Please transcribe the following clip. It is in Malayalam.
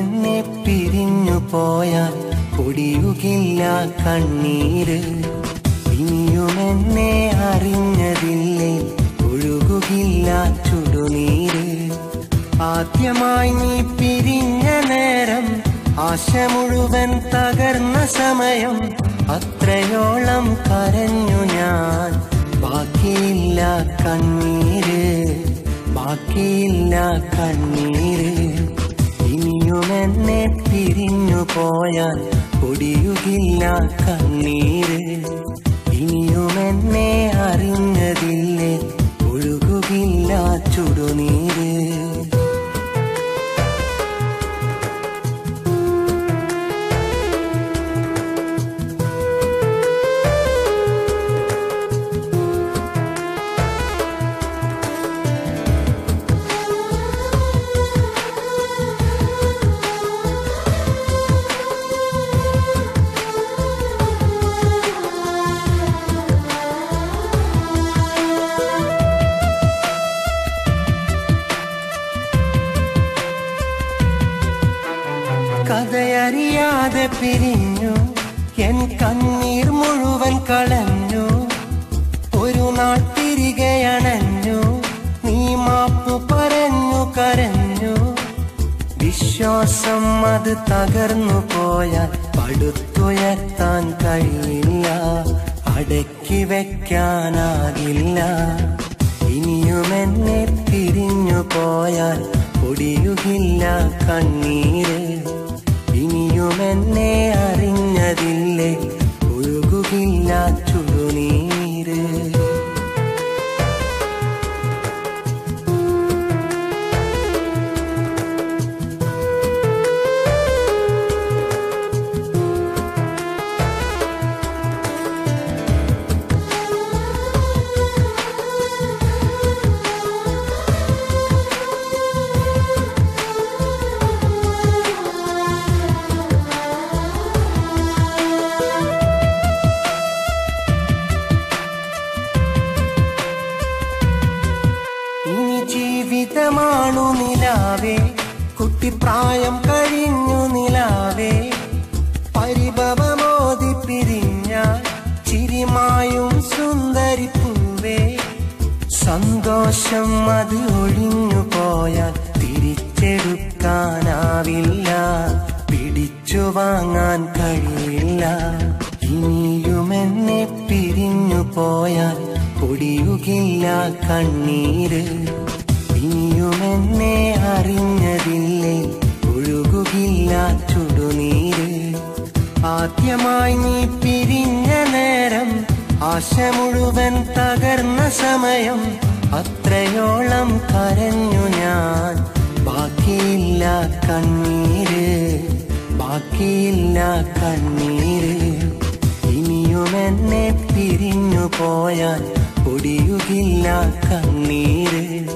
എന്നെ പിരിഞ്ഞു പോയാൽ പൊടിയുകില്ല കണ്ണീര്. ഇനിയും എന്നെ അറിഞ്ഞതില്ലേ ഒഴുകുകില്ല ചുടുനീര്. ആദ്യമായി നീ പിരിഞ്ഞ നേരം ആശ മുഴുവൻ തകർന്ന സമയം അത്രയോളം കരഞ്ഞു ഞാൻ. ബാക്കിയില്ല കണ്ണീര് ബാക്കിയില്ല കണ്ണീര്. എന്നെ പിരിഞ്ഞു പോയാൽ ഒടിയുകില്ല കണ്ണീര്. ഇനിയും എന്നെ അറിഞ്ഞതില്ലേ ഒഴുകുകില്ല ചുടുനീര്. കഥയറിയാതെ പിരിഞ്ഞു. എൻ കണ്ണീർ മുഴുവൻ കളഞ്ഞു. ഒരു നാൾ തിരികെ അണഞ്ഞു. നീ മാപ്പു പറഞ്ഞു കരഞ്ഞു. വിശ്വാസം അത് തകർന്നു പോയാൽ പടുത്തുയർത്താൻ കഴിയില്ല. അടക്കി വെക്കാനാകില്ല. ഇനിയും എന്നെ തിരിഞ്ഞു പോയാൽ പൊടിയുകില്ല കണ്ണീര്. എന്നെ അറിഞ്ഞതില്ലേ? ജീവിതമാണു നിലാവേ. കുട്ടിപ്രായം കഴിഞ്ഞു നിലാവേ. പരിഭവമോതി പിരിഞ്ഞ ചിരിമായും സുന്ദരിപ്പൂവേ. സന്തോഷം അത് ഒഴിഞ്ഞു പോയാൽ തിരിച്ചെടുക്കാനാവില്ല. പിടിച്ചു വാങ്ങാൻ കഴിയില്ല. ഇനിയും എന്നെ പിരിഞ്ഞു പോയാൽ പൊടിയുകില്ല കണ്ണീര്. ഇനിയും എന്നെ അറിഞ്ഞതില്ലേ? ഒഴുകുകില്ല ചുടുനീര്. ആദ്യമായി നീ പിരിഞ്ഞ നേരം ആശ മുഴുവൻ തകർന്ന സമയം. അത്രയോളം കരഞ്ഞു ഞാൻ. ബാക്കിയില്ല കണ്ണീര്. ബാക്കിയില്ല കണ്ണീര്. ഇനിയും എന്നെ പിരിഞ്ഞു പോയാൽ ഒടിയുകില്ല കണ്ണീര്.